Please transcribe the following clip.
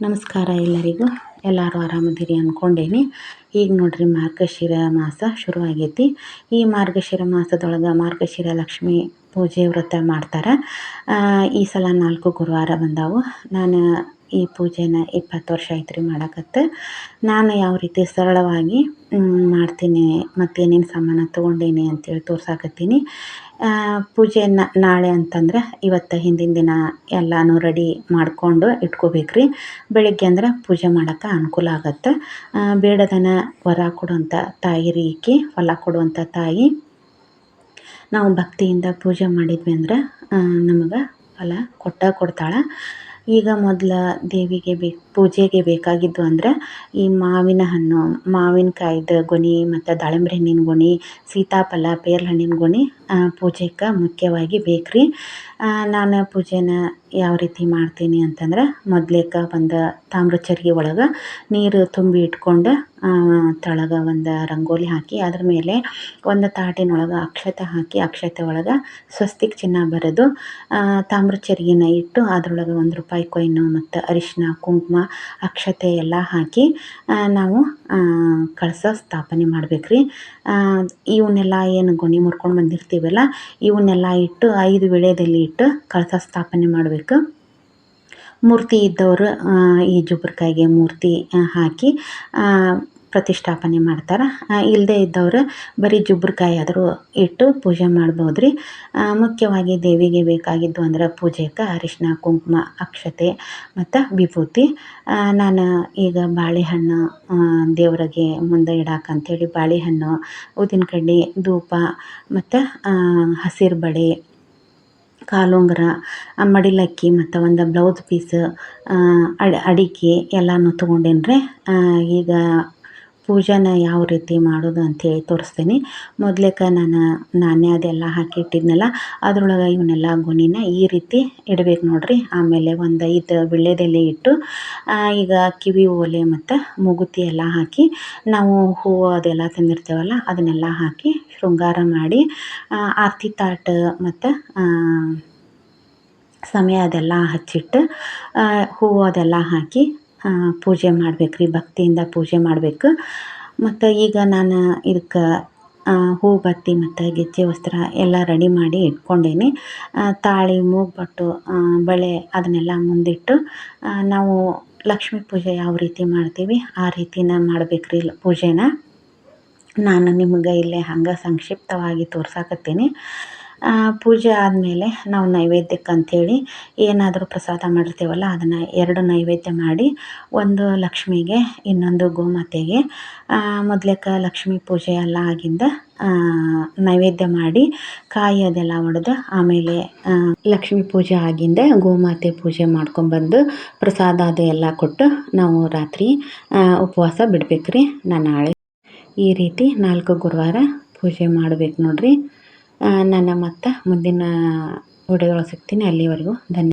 ನಮಸ್ಕಾರ ಎಲ್ಲರಿಗೂ. ಎಲ್ಲರೂ ಆರಾಮದಿರಿ ಅಂದ್ಕೊಂಡೇನಿ ಈಗ ನೋಡ್ರಿ ಮಾರ್ಗಶಿರ ಮಾಸ ಶುರು ಆಗೈತಿ ಈ ಮಾರ್ಗಶಿರ ಮಾಸದೊಳಗೆ ಮಾರ್ಗಶಿರ ಲಕ್ಷ್ಮಿ ಪೂಜೆ ವ್ರತ ಮಾಡ್ತಾರೆ. ಈ ಸಲ ನಾಲ್ಕು ಗುರುವಾರ ಬಂದಾವು. ನಾನು ಈ ಪೂಜೆನ ಇಪ್ಪತ್ತು ವರ್ಷ ಆಯ್ತು ರೀ ಮಾಡಕತ್ತ. ನಾನು ಯಾವ ರೀತಿ ಸರಳವಾಗಿ ಮಾಡ್ತೀನಿ ಮತ್ತೇನೇನು ಸಾಮಾನು ತೊಗೊಂಡೇನಿ ಅಂತೇಳಿ ತೋರ್ಸಾಕತ್ತೀನಿ. ಪೂಜೆಯನ್ನು ನಾಳೆ ಅಂತಂದ್ರೆ ಇವತ್ತು ಹಿಂದಿನ ದಿನ ಎಲ್ಲನೂ ರೆಡಿ ಮಾಡಿಕೊಂಡು ಇಟ್ಕೋಬೇಕ್ರಿ. ಬೆಳಿಗ್ಗೆ ಅಂದ್ರೆ ಪೂಜೆ ಮಾಡೋಕೆ ಅನುಕೂಲ ಆಗತ್ತೆ. ಬೇಡದನ ವರ ಕೊಡುವಂಥ ತಾಯಿ ರೀ ಫಲ ಕೊಡುವಂಥ ತಾಯಿ. ನಾವು ಭಕ್ತಿಯಿಂದ ಪೂಜೆ ಮಾಡಿದ್ವಿ ಅಂದ್ರೆ ನಮಗೆ ಫಲ ಕೊಟ್ಟ ಕೊಡ್ತಾಳೆ. ಈಗ ಮೊದಲ ದೇವಿಗೆ ಬೇಕು ಪೂಜೆಗೆ ಬೇಕಾಗಿದ್ದು ಅಂದ್ರೆ ಈ ಮಾವಿನ ಹಣ್ಣು, ಮಾವಿನಕಾಯ್ದು ಗೊನೆ, ಮತ್ತು ದಾಳಿಂಬೆ ಹಣ್ಣಿನ ಗೊನೆ, ಸೀತಾಫಲ, ಪೇರ್ಲೆ ಹಣ್ಣಿನ ಗೊನೆ ಪೂಜೆಗೆ ಮುಖ್ಯವಾಗಿ ಬೇಕ್ರಿ. ನಾನು ಪೂಜೆನ ಯಾವ ರೀತಿ ಮಾಡ್ತೀನಿ ಅಂತಂದ್ರೆ ಮೊದ್ಲೇಕ ಒಂದು ತಾಮ್ರ ಚರ್ಗೆ ಒಳಗೆ ನೀರು ತುಂಬಿ ಇಟ್ಕೊಂಡು ತಳಗ ಒಂದು ರಂಗೋಲಿ ಹಾಕಿ ಅದ್ರ ಮೇಲೆ ಒಂದು ತಾಟಿನೊಳಗೆ ಅಕ್ಷತೆ ಹಾಕಿ ಅಕ್ಷತೆ ಒಳಗೆ ಸ್ವಸ್ತಿಕ್ ಚಿನ್ನ ಬರೆದು ತಾಮ್ರ ಚರ್ಗಿನ ಇಟ್ಟು ಅದರೊಳಗೆ ಒಂದು ರೂಪಾಯಿ ಕೊಯ್ನು ಮತ್ತು ಅರಿಶಿನ ಕುಂಕುಮ, ಅಕ್ಷತೆ ಎಲ್ಲ ಹಾಕಿ ನಾವು ಕಳಸ ಸ್ಥಾಪನೆ ಮಾಡ್ಬೇಕು ರೀ ಇವನ್ನೆಲ್ಲ ಏನು ಗೊನೆ ಮುರ್ಕೊಂಡು ಬಂದಿರ್ತೀವಲ್ಲ, ಇವನ್ನೆಲ್ಲ ಇಟ್ಟು ಐದು ವಿಳ್ಯದೆಲೆ ಇಟ್ಟು ಕಳಸ ಸ್ಥಾಪನೆ ಮಾಡಬೇಕು. ಮೂರ್ತಿ ಇದ್ದವರು ಈ ಜುಬ್ರಕಾಯಿಗೆ ಮೂರ್ತಿ ಹಾಕಿ ಪ್ರತಿಷ್ಠಾಪನೆ ಮಾಡ್ತಾರೆ. ಇಲ್ಲದೆ ಇದ್ದವರು ಬರೀ ಜುಬ್ರಕಾಯಿ ಆದರೂ ಇಟ್ಟು ಪೂಜೆ ಮಾಡ್ಬೋದು ರೀ ಮುಖ್ಯವಾಗಿ ದೇವಿಗೆ ಬೇಕಾಗಿದ್ದು ಅಂದ್ರೆ ಪೂಜೆಗೆ ಅರಿಶಿನ ಕುಂಕುಮ, ಅಕ್ಷತೆ ಮತ್ತು ವಿಭೂತಿ. ನಾನು ಈಗ ಬಾಳೆಹಣ್ಣು ದೇವರಿಗೆ ಮುಂದೆ ಇಡಾಕಂಥೇಳಿ ಬಾಳೆಹಣ್ಣು, ಊದಿನ ಧೂಪ ಮತ್ತು ಹಸಿರು ಬಳೆ, ಕಾಲುಂಗರ ಮಡಿಲಕ್ಕಿ ಮತ್ತು ಒಂದು ಬ್ಲೌಸ್ ಪೀಸ್ ಅಡಿಕೆ ಎಲ್ಲನೂ ತೊಗೊಂಡೇನ್ರಿ. ಈಗ ಪೂಜೆನ ಯಾವ ರೀತಿ ಮಾಡೋದು ಅಂಥೇಳಿ ತೋರಿಸ್ತೀನಿ. ಮೊದ್ಲೇಕ ನಾನು ನಾಣ್ಯ ಅದೆಲ್ಲ ಹಾಕಿಟ್ಟಿದ್ನಲ್ಲ, ಅದರೊಳಗೆ ಅದ್ರೊಳಗೆ ಇವನ್ನೆಲ್ಲ ಗೊನಿನ ಈ ರೀತಿ ಇಡಬೇಕು ನೋಡ್ರಿ. ಆಮೇಲೆ ಒಂದು ಐದು ವೀಳ್ಯದೆಲೆ ಇಟ್ಟು ಈಗ ಕಿವಿ, ಓಲೆ ಮತ್ತು ಮೂಗುತಿ ಎಲ್ಲ ಹಾಕಿ, ನಾವು ಹೂವು ಅದೆಲ್ಲ ತಂದಿರ್ತೇವಲ್ಲ, ಅದನ್ನೆಲ್ಲ ಹಾಕಿ ಶೃಂಗಾರ ಮಾಡಿ ಆರತಿ ತಾಟ ಮತ್ತು ಸಮಯ ಅದೆಲ್ಲ ಹಚ್ಚಿಟ್ಟು ಹೂವು ಅದೆಲ್ಲ ಹಾಕಿ ಪೂಜೆ ಮಾಡ್ಬೇಕು ರೀ ಭಕ್ತಿಯಿಂದ ಪೂಜೆ ಮಾಡಬೇಕು. ಮತ್ತು ಈಗ ನಾನು ಇದಕ್ಕೆ ಹೂ ಬತ್ತಿ ಮತ್ತು ಗೆಜ್ಜೆ ವಸ್ತ್ರ ಎಲ್ಲ ರೆಡಿ ಮಾಡಿ ಇಟ್ಕೊಂಡೇನಿ. ತಾಳಿ, ಮೂಗ್ಬಟ್ಟು ಬಳೆ ಅದನ್ನೆಲ್ಲ ಮುಂದಿಟ್ಟು ನಾವು ಲಕ್ಷ್ಮೀ ಪೂಜೆ ಯಾವ ರೀತಿ ಮಾಡ್ತೀವಿ ಆ ರೀತಿನ ಮಾಡ್ಬೇಕು ರೀ ಪೂಜೆನ. ನಾನು ನಿಮ್ಗೆ ಇಲ್ಲೇ ಹಂಗೆ ಸಂಕ್ಷಿಪ್ತವಾಗಿ ತೋರ್ಸಾಕತ್ತೀನಿ. ಪೂಜೆ ಆದಮೇಲೆ ನಾವು ನೈವೇದ್ಯಕ್ಕೆ ಅಂಥೇಳಿ ಏನಾದರೂ ಪ್ರಸಾದ ಮಾಡಿರ್ತೀವಲ್ಲ, ಅದನ್ನು ಎರಡು ನೈವೇದ್ಯ ಮಾಡಿ ಒಂದು ಲಕ್ಷ್ಮಿಗೆ, ಇನ್ನೊಂದು ಗೋಮಾತೆಗೆ ಮೊದ್ಲೇಕ ಲಕ್ಷ್ಮೀ ಪೂಜೆ ಎಲ್ಲ ಆಗಿಂದ ನೈವೇದ್ಯ ಮಾಡಿ ಕಾಯಿ ಅದೆಲ್ಲ ಒಡೆದು ಆಮೇಲೆ ಲಕ್ಷ್ಮೀ ಪೂಜೆ ಆಗಿಂದ ಗೋಮಾತೆ ಪೂಜೆ ಮಾಡ್ಕೊಂಬಂದು ಪ್ರಸಾದ ಅದು ಎಲ್ಲ ಕೊಟ್ಟು ನಾವು ರಾತ್ರಿ ಉಪವಾಸ ಬಿಡ್ಬೇಕು ರೀ ನಾನು ನಾಳೆ ಈ ರೀತಿ ನಾಲ್ಕು ಗುರುವಾರ ಪೂಜೆ ಮಾಡ್ಬೇಕು ನೋಡಿರಿ. ನಾನು ಮತ್ತೆ ಮುಂದಿನ ವಿಡಿಯೋದೊಳಗೆ ಸಿಗ್ತೀನಿ. ಅಲ್ಲಿವರೆಗೂ ಧನ್ಯ